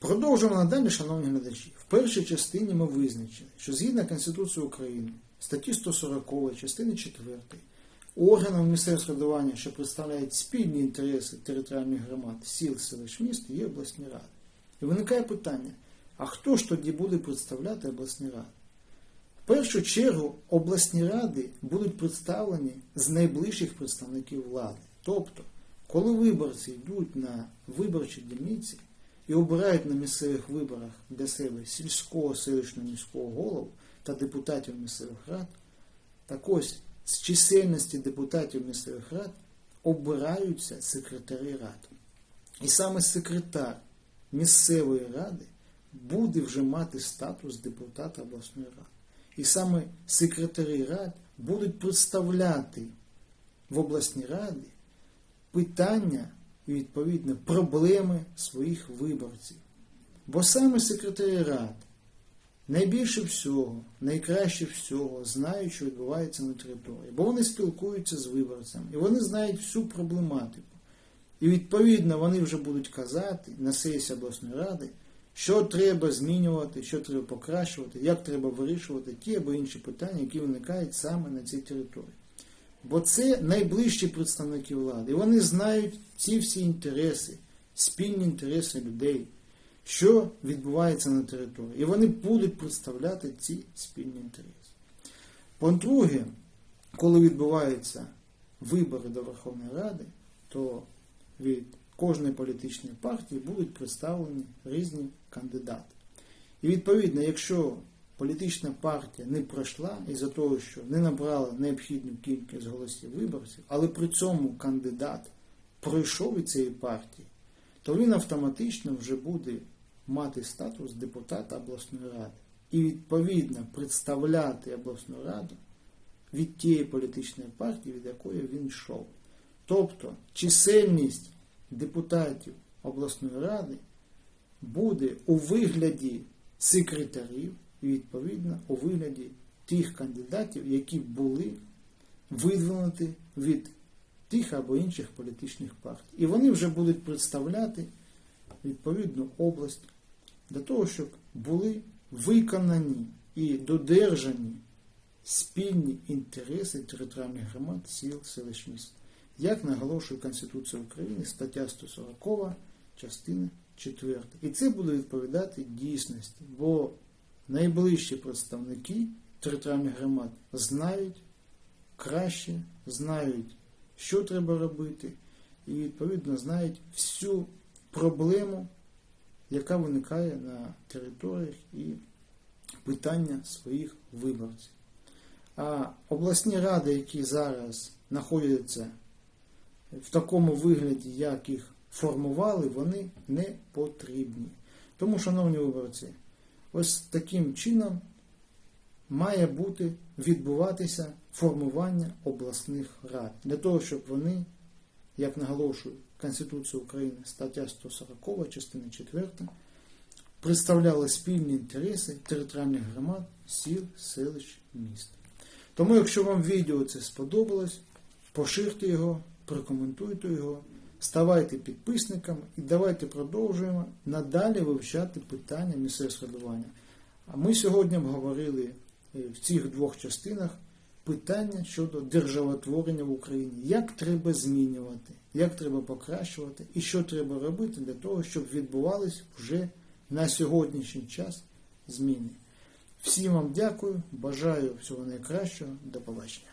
Продовжуємо надалі, шановні глядачі. В першій частині ми визначили, що згідно Конституції України, статті 140 частини 4, органом місцевого самоврядування, що представляють спільні інтереси територіальних громад, сіл, селищ міст, є обласні ради. І виникає питання: а хто ж тоді буде представляти обласні ради? В першу чергу обласні ради будуть представлені з найближчих представників влади. Тобто, коли виборці йдуть на виборчі дільниці і обирають на місцевих виборах для себе сільського, селищного міського голову та депутатів місцевих рад, так ось з чисельності депутатів місцевих рад обираються секретарі рад. І саме секретар місцевої ради буде вже мати статус депутата обласної ради. І саме секретарі рад будуть представляти в обласній раді питання і відповідно проблеми своїх виборців. Бо саме секретарі рад найбільше всього, найкраще всього знають, що відбувається на території, бо вони спілкуються з виборцями і вони знають всю проблематику. І відповідно вони вже будуть казати на сесії обласної ради, що треба змінювати, що треба покращувати, як треба вирішувати ті або інші питання, які виникають саме на цій території. Бо це найближчі представники влади. І вони знають ці всі інтереси, спільні інтереси людей, що відбувається на території. І вони будуть представляти ці спільні інтереси. По-друге, коли відбуваються вибори до Верховної Ради, то від кожної політичної партії будуть представлені різні кандидати. І відповідно, якщо політична партія не пройшла із-за того, що не набрала необхідну кількість голосів виборців, але при цьому кандидат пройшов від цієї партії, то він автоматично вже буде мати статус депутата обласної ради. І відповідно представляти обласну раду від тієї політичної партії, від якої він йшов. Тобто чисельність депутатів обласної ради буде у вигляді секретарів і, відповідно, у вигляді тих кандидатів, які були видвинуті від тих або інших політичних партій. І вони вже будуть представляти відповідну область для того, щоб були виконані і додержані спільні інтереси територіальних громад, сіл, селищ міст. Як наголошує Конституція України, стаття 140, частина 4. І це буде відповідати дійсності, бо найближчі представники територіальних громад знають краще, знають, що треба робити, і відповідно знають всю проблему, яка виникає на територіях і питання своїх виборців. А обласні ради, які зараз знаходяться в такому вигляді, як їх формували, вони не потрібні. Тому, шановні виборці, ось таким чином має бути відбуватися формування обласних рад для того, щоб вони, як наголошує Конституція України, стаття 140, частина 4, представляли спільні інтереси територіальних громад, сіл, селищ, міст. Тому, якщо вам відео це сподобалось, поширте його, прокоментуйте його, ставайте підписниками і давайте продовжуємо надалі вивчати питання місцевого самоврядування. А ми сьогодні обговорили в цих двох частинах питання щодо державотворення в Україні, як треба змінювати, як треба покращувати і що треба робити для того, щоб відбувались вже на сьогоднішній час зміни. Всім вам дякую, бажаю всього найкращого, до побачення.